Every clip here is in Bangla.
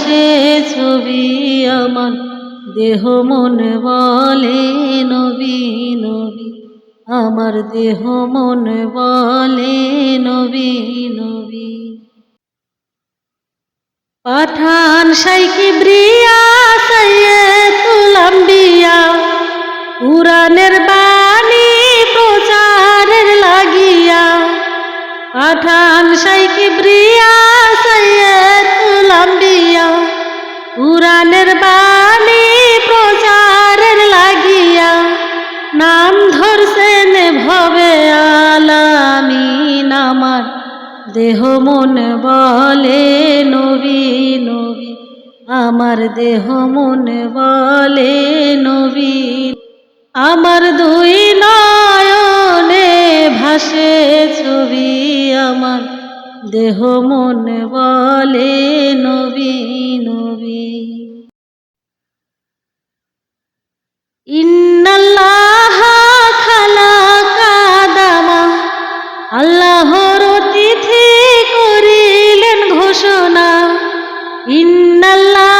ভাসে ছবি আমার। দেহ মনে বলে, নবী নবী। আমার দেহ মনে বলে, নবী নবী। পাঠান সাইকি ব্রিয়া সৈয়দুল আম্বিয়া। কুরআনের বাণী প্রচারের লাগিয়া। পাঠান সাইকি ব্রিয়া সৈয়দুল আম্বিয়া কুরআনের বাণী প্রচারের লাগিয়া নাম ধরছেন ভবে আলামিন আমার। দেহ মন বলে নবী নবী, আমার দেহ মন বলে নবী। আমার দুই নয়নে ভাসে দেহ মন বলে নবী নবী। ইন্নাল্লাহ খালাকা দামা। আল্লাহর করিলেন ঘোষণা। ইন্নাল্লাহ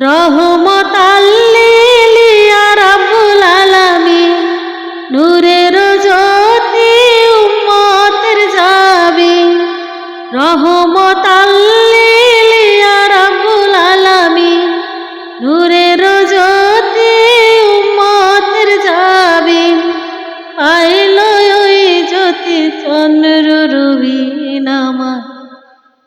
রহমত আল্লিলিয়া রাব্বুল আলামিন নূরের জ্যোতি উম্মতের যাবি। রহমত আল্লিলিয়া রাব্বুল আলামিন নূরের জ্যোতি উম্মতের যাবি। পাইল ওই জ্যোতি চন্দ্র রবি